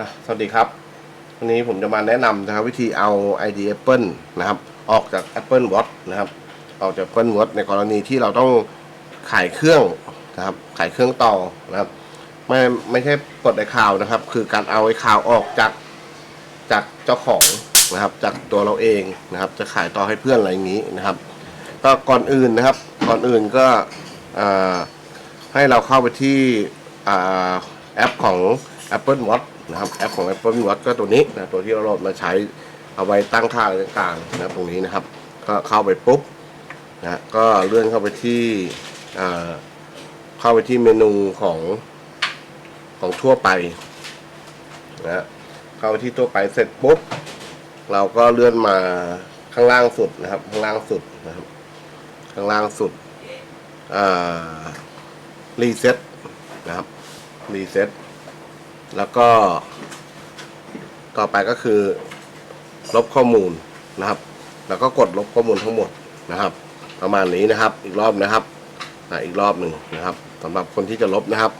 อะสวัสดีครับ วันนี้ผมจะมาแนะนำนะครับวิธีเอา ID Apple นะครับ ออกจาก Apple Watch นะครับ ออกจาก Apple Watch ในกรณีที่เราต้องขายเครื่องนะครับ ขายเครื่องต่อนะครับ ไม่ไม่ใช่กดไอ้ข่าวนะครับ คือการเอาไอ้ข่าวออกจากจากเจ้าของนะครับ จากตัวเราเองนะครับ จะขายต่อให้เพื่อนอะไรอย่างนี้นะครับ ก็ก่อนอื่นนะครับ ก่อนอื่นก็ให้เราเข้าไปที่อแอปของ Apple Watch นะครับแอปของ Apple Watch ก็ตัวนี้นะตัวที่เราโหลดมาใช้เอาไว้ตั้งค่าอะไรต่างๆนะตรงนี้นะครับ ก็เข้าไปปุ๊บนะก็เลื่อนเข้าไปที่เข้าไปที่เมนูของของทั่วไปนะเข้าไปที่ทั่วไปเสร็จปุ๊บเราก็เลื่อนมาข้างล่างสุดนะครับ ข้างล่างสุดนะครับ ข้างล่างสุดรีเซ็ตนะครับรีเซ็ต แล้วก็ ต่อไปก็คือ ลบข้อมูลนะครับ แล้วก็กดลบข้อมูลทั้งหมดนะครับ ประมาณนี้นะครับ อีกรอบนะครับอะอีกรอบหนึ่งนะครับสำหรับคนที่จะลบนะครับ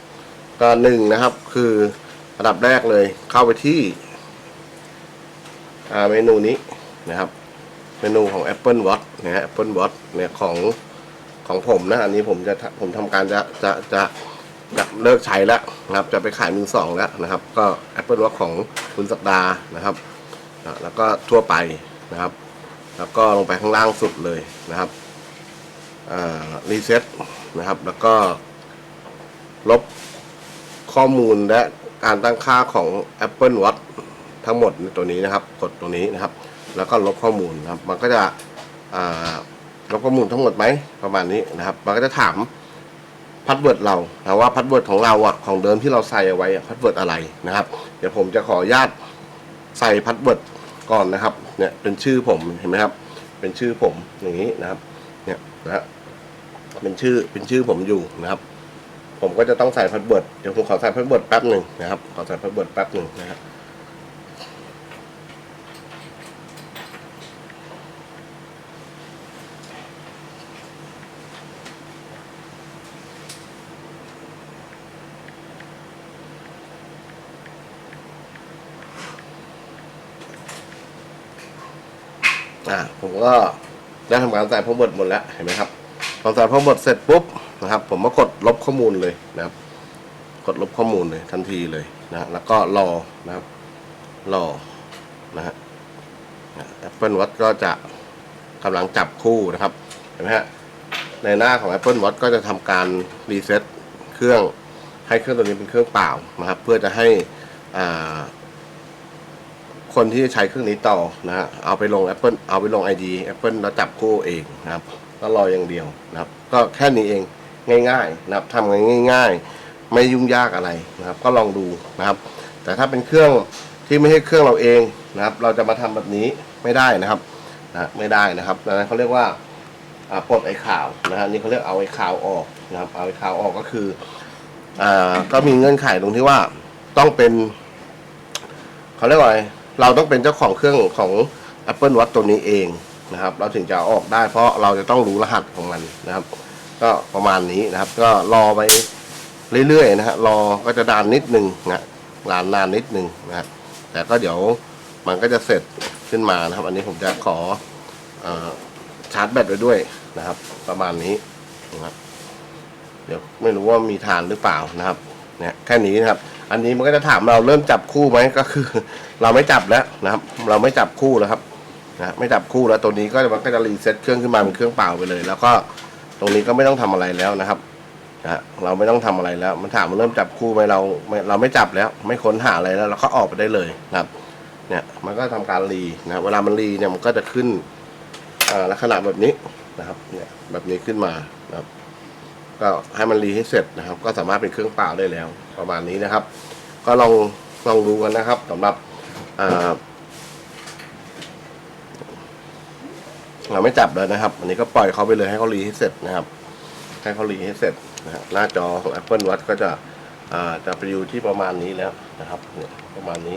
ก็หนึ่งนะครับ คือระดับแรกเลย เข้าไปที่เมนูนี้นะครับ เมนูของ Apple Watch นะฮะ Apple Watch เนี่ยของของผมนะ อันนี้ผมจะผมทำการจะจะจะ จะเลิกใช้แล้วนะครับ จะไปขายมือสองแล้วนะครับ ก็ Apple Watch ของคุณสักดานะครับ แล้วก็ทั่วไปนะครับ แล้วก็ลงไปข้างล่างสุดเลยนะครับรีเซ็ตนะครับ แล้วก็ ลบข้อมูลและการตั้งค่าของ Apple Watch ทั้งหมดในตัวนี้นะครับ กดตรงนี้นะครับ แล้วก็ลบข้อมูลนะครับ มันก็จะลบข้อมูลทั้งหมดไหมประมาณนี้นะครับ มันก็จะถาม พัดเวิร์ดเรานะว่าพัดเวิร์ดของเราอะของเดิมที่เราใส่เอาไว้พัดเวิร์ดอะไรนะครับ เดี๋ยวผมจะขออนุญาตใส่พัดเวิร์ดก่อนนะครับ เนี่ยเป็นชื่อผมเห็นไหมครับ เป็นชื่อผมอย่างนี้นะครับ เนี่ยนะเป็นชื่อเป็นชื่อผมอยู่นะครับ ผมก็จะต้องใส่พัดเวิร์ดเดี๋ยวผมขอใส่พัดเวิร์ดแป๊บหนึ่งนะครับขอใส่พัดเวิร์ดแป๊บหนึ่งนะครับ อ่าผมก็ได้ทำการใส่พอหมดหมดแล้วเห็นไหมครับพอใส่พอหมดเสร็จปุ๊บนะครับ ผมก็กดลบข้อมูลเลยนะครับ กดลบข้อมูลเลยทันทีเลยนะแล้วก็รอนะครับ รอนะฮะแอปเปิลวัตก็จะกำลังจับคู่นะครับเห็นไหมฮะในหน้าของ Apple Watch ก็จะทำการรีเซ็ตเครื่องให้เครื่องตัวนี้เป็นเครื่องเปล่านะครับ เพื่อจะให้อ่า คนที่ใช้เครื่องนี้ต่อนะฮะเอาไปลง Apple เอาไปลง ID Apple แล้วจับคู่เองนะครับก็รออย่างเดียวนะครับ ก็แค่นี้เองง่ายๆนะครับทำง่าย ๆ ไม่ยุ่งยากอะไรนะครับ ก็ลองดูนะครับ แต่ถ้าเป็นเครื่องที่ไม่ใช่เครื่องเราเองนะครับ เราจะมาทำแบบนี้ไม่ได้นะครับนะไม่ได้นะครับดังนั้นเขาเรียกว่าอ่าปลดไอ้ข่าวนะฮะนี่เขาเรียกเอาไอ้ข่าวออกนะครับ เอาไอ้ข่าวออกก็คืออ่าก็มีเงื่อนไขตรงที่ว่าต้องเป็นเขาเรียกว่าอะไร เราต้องเป็นเจ้าของเครื่องของ Apple Watch ตัวนี้เองนะครับ เราถึงจะออกได้ เพราะเราจะต้องรู้รหัสของมันนะครับ ก็ประมาณนี้นะครับ ก็รอไปเรื่อยๆนะฮะรอก็จะดานนิดนึงนะนานนานนิดนึงนะฮะแต่ก็เดี๋ยวมันก็จะเสร็จขึ้นมานะครับ อันนี้ผมจะขออชาร์จแบตไว้ด้วยนะครับ ประมาณนี้นะครับเดี๋ยวไม่รู้ว่ามีทานหรือเปล่านะครับเนี่ยแค่นี้นะครับ อันนี้มันก็จะถามเราเริ่มจับคู่ไหมก็คือ เราไม่จับแล้วนะครับ เราไม่จับคู่แล้วครับนะไม่จับคู่แล้วตัวนี้ก็มันก็จะรีเซ็ตเครื่องขึ้นมาเป็นเครื่องเปล่าไปเลย แล้วก็ตรงนี้ก็ไม่ต้องทำอะไรแล้วนะครับนะเราไม่ต้องทำอะไรแล้ว มันถามมันเริ่มจับคู่ไหมเราเราไม่จับแล้ว ไม่ค้นหาอะไรแล้วเราก็ออกไปได้เลยนะครับ เนี่ยมันก็ทำการรีนะเวลามันรีเนี่ยมันก็จะขึ้นอ่าลักษณะแบบนี้นะครับ เนี่ยแบบนี้ขึ้นมานะครับ ก็ให้มันรีให้เสร็จนะครับ ก็สามารถเป็นเครื่องเปล่าได้แล้ว ประมาณนี้นะครับ ก็ลองลองดูกันนะครับสำหรับเราไม่จับเลยนะครับ อันนี้ก็ปล่อยเขาไปเลยให้เขารีให้เสร็จนะครับ ให้เขารีให้เสร็จนะฮะหน้าจอของ Apple Watch ก็จะจะไปอยู่ที่ประมาณนี้แล้วนะครับเนี่ยประมาณนี้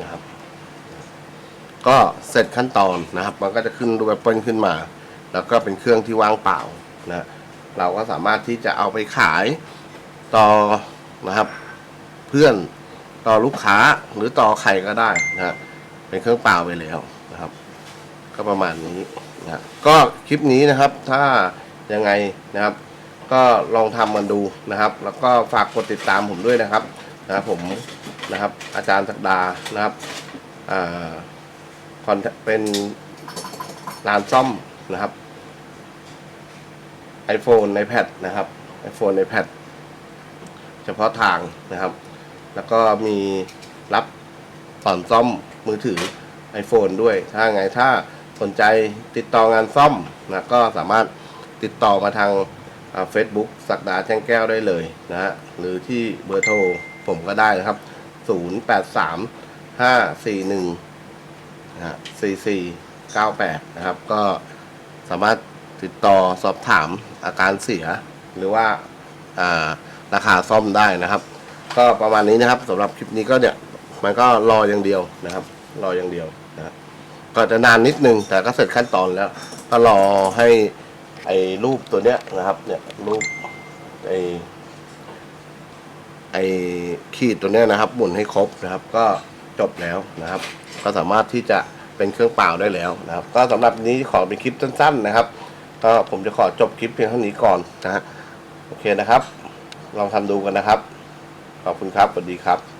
นะครับ ก็เสร็จขั้นตอนนะครับ มันก็จะขึ้นรูป Apple ขึ้นมา แล้วก็เป็นเครื่องที่ว่างเปล่านะ เราก็สามารถที่จะเอาไปขายต่อนะครับ เพื่อนต่อลูกค้าหรือต่อใครก็ได้นะเป็นเครื่องเปล่าไปแล้วนะครับ ก็ประมาณนี้นะก็คลิปนี้นะครับถ้ายังไงนะครับ ก็ลองทำมันดูนะครับ แล้วก็ฝากกดติดตามผมด้วยนะครับนะครับผมนะครับ อาจารย์ศักดานะครับอ่าคอนเป็นร้านซ่อมนะครับ iPhone iPad นะครับ iPhone iPad เฉพาะทางนะครับ แล้วก็มีรับสอนซ่อมมือถือ iPhone ด้วย ถ้าไงถ้าสนใจติดต่องานซ่อมนะก็สามารถติดต่อมาทางเฟซบุ๊กสักดาแจ้งแก้วได้เลยนะฮะหรือที่เบอร์โทรผมก็ได้นะครับ 083 541นะฮะ4498 นะครับ ก็สามารถ ติดต่อสอบถามอาการเสีย หรือว่าอ่าราคาซ่อมได้นะครับ ก็ประมาณนี้นะครับสำหรับคลิปนี้ก็เนี่ยมันก็รออย่างเดียวนะครับ รออย่างเดียวนะครับก็จะนานนิดนึงแต่ก็เสร็จขั้นตอนแล้ว ก็รอให้ไอ้รูปตัวเนี้ยนะครับเนี่ยรูปไอ้ไอ้ขีดตัวเนี้ยนะครับหมุนให้ครบนะครับ ก็จบแล้วนะครับ ก็สามารถที่จะเป็นเครื่องเปล่าได้แล้วนะครับ ก็สำหรับนี้ขอเป็นคลิปสั้น ๆ นะครับ ก็ผมจะขอจบคลิปเพียงเท่านี้ก่อนนะฮะโอเคนะครับ ลองทำดูกันนะครับ ขอบคุณครับสวัสดีครับ